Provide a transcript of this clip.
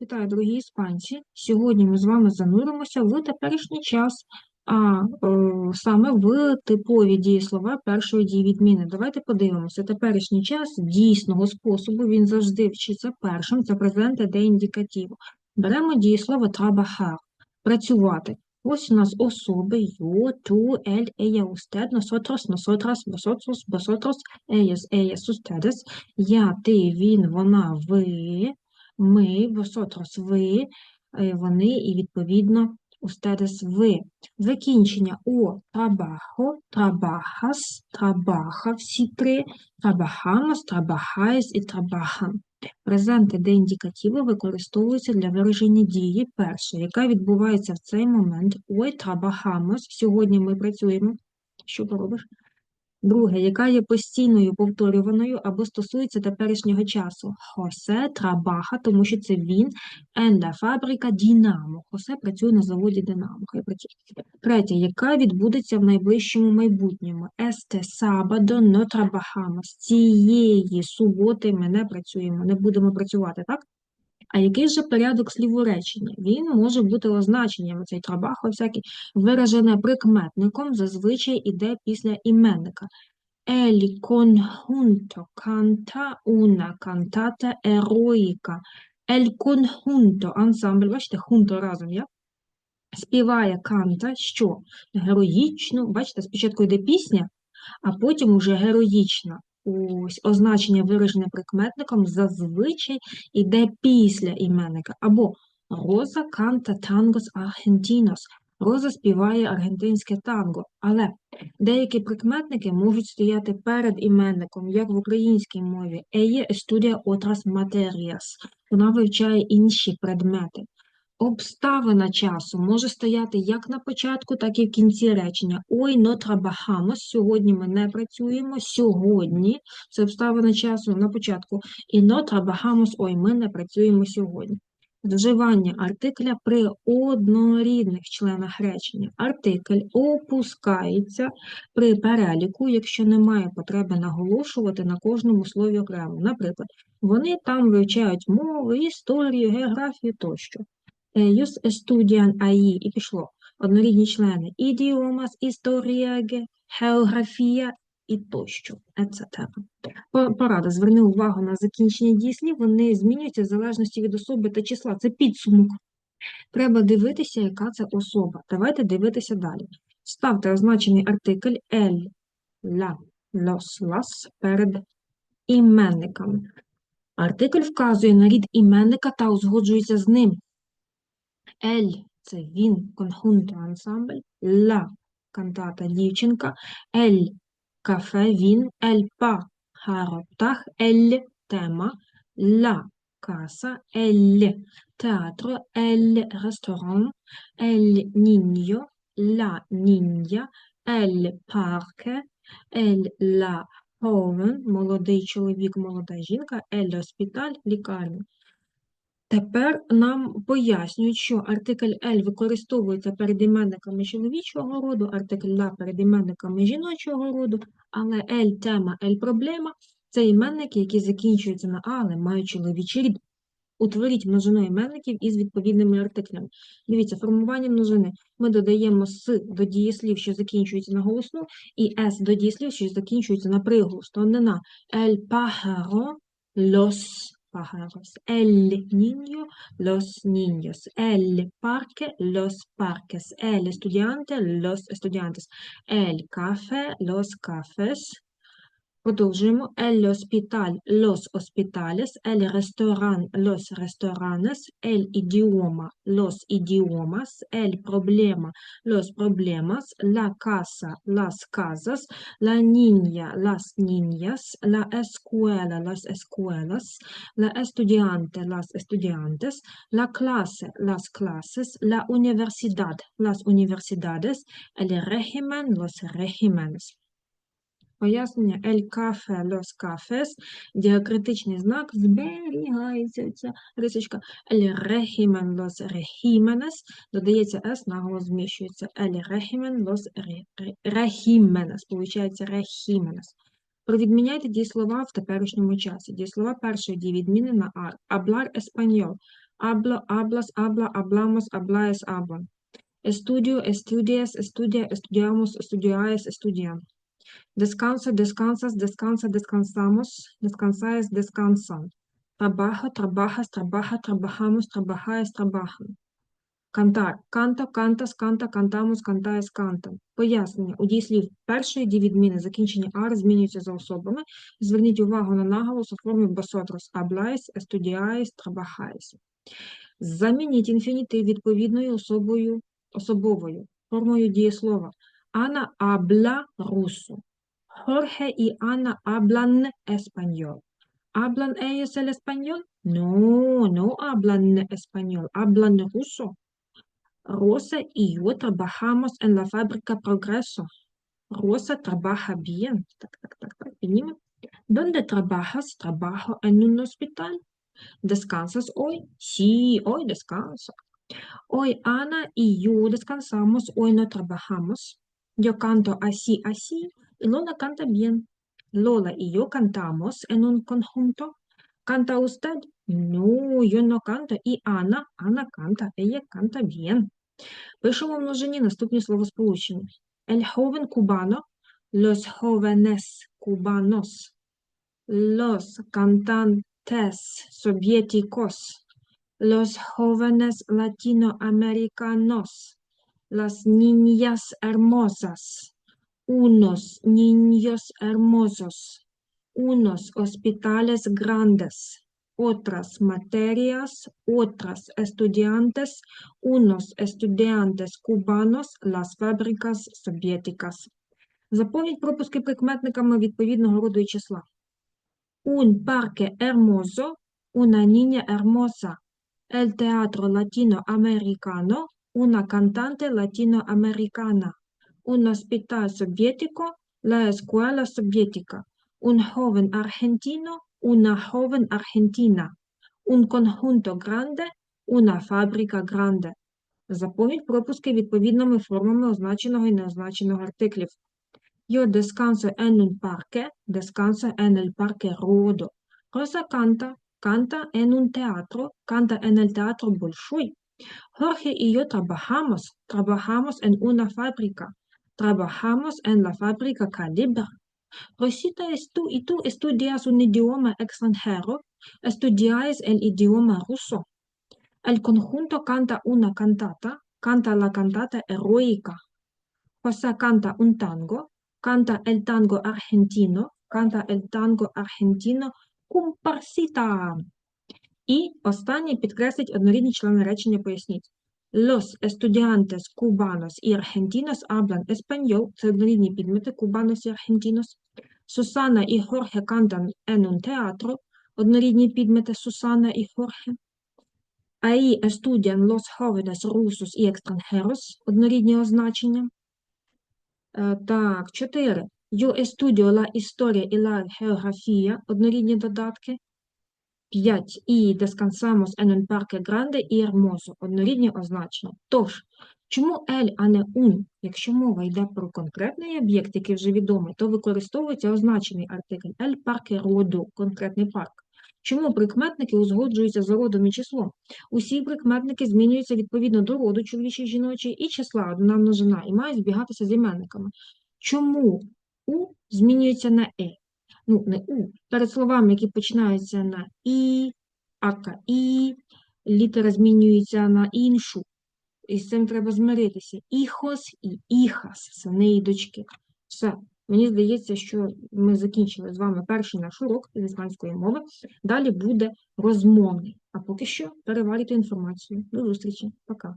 Вітаю, дорогі іспанці! Сьогодні ми з вами зануримося в теперішній час, а е, саме в типові дієслова першої дієвідміни. Давайте подивимося. Теперішній час дійсного способу він завжди вчиться першим. Це презенте де індикативу. Беремо дієслово trabajar – працювати. Ось у нас особи yo, tú, él, ella, usted, nosotros, nosotras, vosotros, vosotros, ellos, ellas, ustedes, я, ти, він, вона, ви ми, vosotros, ви, е, вони і, відповідно, ustedes, ви. Закінчення о trabajo, trabajas, trabaja, всі три, trabajamos, trabajáis і trabajan. Презенти де індикативи використовуються для вираження дії перша, яка відбувається в цей момент. Ой, trabajamos, сьогодні ми працюємо. Що поробиш? Друге, яка є постійною повторюваною або стосується теперішнього часу. Хосе трабаха, тому що це він, la fábrica Динамо. Хосе працює на заводі Динамо. Хай. Третє, яка відбудеться в найближчому майбутньому. Este sábado no trabajamos. Цієї суботи ми не працюємо, не будемо працювати, так? А який же порядок слів у реченні? Він може бути означенням, цей трабахо всякий, виражене прикметником, зазвичай іде після іменника. El conjunto canta una cantata eroica. El conjunto, ансамбль, бачите, хунто разом, я? Співає канта, що? Героїчну, бачите, спочатку йде пісня, а потім уже героїчна. Ось означення виражене прикметником зазвичай іде після іменника. Або Роза канта тангос аргентінос. Роза співає аргентинське танго, але деякі прикметники можуть стояти перед іменником, як в українській мові. Ella estudia otras materias. Вона вивчає інші предмети. Обставина часу може стояти як на початку, так і в кінці речення. Ой, но trabajamos. Сьогодні ми не працюємо. Сьогодні це обставина часу на початку. І но trabajamos. Ой, ми не працюємо сьогодні. Вживання артикля при однорідних членах речення. Артикль опускається при переліку, якщо немає потреби наголошувати на кожному слові окремо. Наприклад, вони там вивчають мову, історію, географію тощо. Ellos estudian ahí, і пішло. Однорідні члени. Idiomas, історія, географія і тощо, etc. Порада. Зверни увагу на закінчення дієслів, вони змінюються в залежності від особи та числа. Це підсумок. Треба дивитися, яка це особа. Давайте дивитися далі. Ставте означений артикль el, la, los, las перед іменниками. Артикль вказує на рід іменника та узгоджується з ним. Ель – це він, конхунто ансамбль, ла – кантата дівчинка, ель – кафе, він, ель па – харо, птах, ель – тема, ла – каса, ель – театро, ель – ресторан, ель – ніньо, ла – ніндя, ель – парке, ель – ла – Хоуен, молодий чоловік, молода жінка, ель – госпіталь, лікарня. Тепер нам пояснюють, що артикль «ель» використовується перед іменниками чоловічого роду, артикль «ла» перед іменниками жіночого роду, але «ель» – тема, «ель» – проблема – це іменники, які закінчуються на «а», але мають чоловічий рід. Утворіть множину іменників із відповідними артиклями. Дивіться, формування множини. Ми додаємо «с» до дієслів, що закінчуються на голосну, і «с» до дієслів, що закінчуються на приголосну. Однина «el pájaro», «los pájaros», «el niño», «los niños», «el parque», «los parques», «el estudiante», «los estudiantes», «el café», «los cafés», Продовжуємо. El hospital, los hospitales, el restaurant, los restaurantes, el idioma, los idiomas, el problema, los problemas, la casa, las casas, la niña, las niñas, la escuela, las escuelas, la estudiante, las estudiantes, la clase, las clases, la universidad, las universidades, el régimen, los regímenes. Пояснення «el café», «los cafés», діакритичний знак, зберігається ця рисочка, «el régimen», «los regímenes», додається «s», наголос зміщується, «los re- re- regímenes», получається «regímenes». Провідміняйте дієслова в теперішньому часі. Дієслова першої дії відміни на «ar». Hablar español. Hablo, hablas, habla, hablamos, habláis, hablan. Estudio, estudias, estudia, estudiamos, estudiáis, estudian. Descanso, descansas, descansa, descansamos, descansáis, descansan. Trabajo, trabajas, trabaja, trabajamos, trabajáis, trabajan. Кантар. Канта, кантас, канта, кантамус, кантаєс, кантам. Пояснення. У дієслів першої дві відміни закінчення «ар» змінюються за особами. Зверніть увагу на наголос у формі «vosotros habláis, estudiáis, trabajáis». Замініть інфінітив відповідною особою, особовою формою дієслова. Ana habla ruso. Jorge y Ana hablan español. ¿Hablan ellos el español? No, no hablan español, hablan ruso. Rosa y yo trabajamos en la fábrica Progreso. Rosa trabaja bien. ¿Dónde trabajas? Trabajo en un hospital. ¿Descansas hoy? Sí, hoy descanso. Hoy Ana y yo descansamos, hoy no trabajamos. Yo canto así, así, y Lola canta bien. Lola y yo cantamos en un conjunto. ¿Canta usted? No, yo no canto. Y Ana, Ana canta, ella canta bien. Пишемо в множині наступні словосполучення. El joven cubano, los jóvenes cubanos, los cantantes soviéticos, los jóvenes latinoamericanos, las niñas hermosas, unos niños hermosos, unos hospitales grandes, otras materias, otras estudiantes, unos estudiantes cubanos, las fábricas soviéticas. Заповніть пропуски прикметниками відповідного роду і числа. Un parque hermoso, una niña hermosa, el teatro latinoamericano, una cantante latinoamericana, un hospital soviético, la escuela soviética, un joven argentino, una joven argentina, un conjunto grande, una fábrica grande. Заповніть пропуски відповідними формами означеного і неозначеного артиклів. Yo descanso en un parque, descanso en el parque Rodo. Rosa canta, canta en un teatro, canta en el teatro Bolshoi. Jorge y yo trabajamos, trabajamos en una fábrica, trabajamos en la fábrica Calibre. Rosita, tú y tú estudias un idioma extranjero, estudiáis el idioma ruso. El conjunto canta una cantata, canta la cantata heroica. José canta un tango, canta el tango argentino, canta el tango argentino comparsita. І останнє підкреслить однорідні члени речення поясніть. Los estudiantes cubanos y argentinos hablan español, це однорідні підмети cubanos y argentinos. Susana y Jorge cantan en un teatro, однорідні підмети Susana y Jorge. Ahí estudian los jóvenes rusos y extranjeros, однорідні означення. Е, Так, 4. Yo estudio la historia y la geografía, однорідні додатки. 5. І descansamos en un parque grande y hermoso, однорідні означення. Тож, чому el, а не un? Якщо мова йде про конкретний об'єкт, який вже відомий, то використовується означений артикль el parque rodo, конкретний парк. Чому прикметники узгоджуються за родом і числом? Усі прикметники змінюються відповідно до роду чоловічий жіночий і числа одна множина, і мають збігатися з іменниками. Чому у змінюється на е? Ну, не у. Перед словами, які починаються на і, ака і, літера змінюється на іншу. І з цим треба змиритися. Іхос і іхас, сини і дочки. Все. Мені здається, що ми закінчили з вами перший наш урок з іспанської мови. Далі буде розмовний. А поки що переварюйте інформацію. До зустрічі. Пока.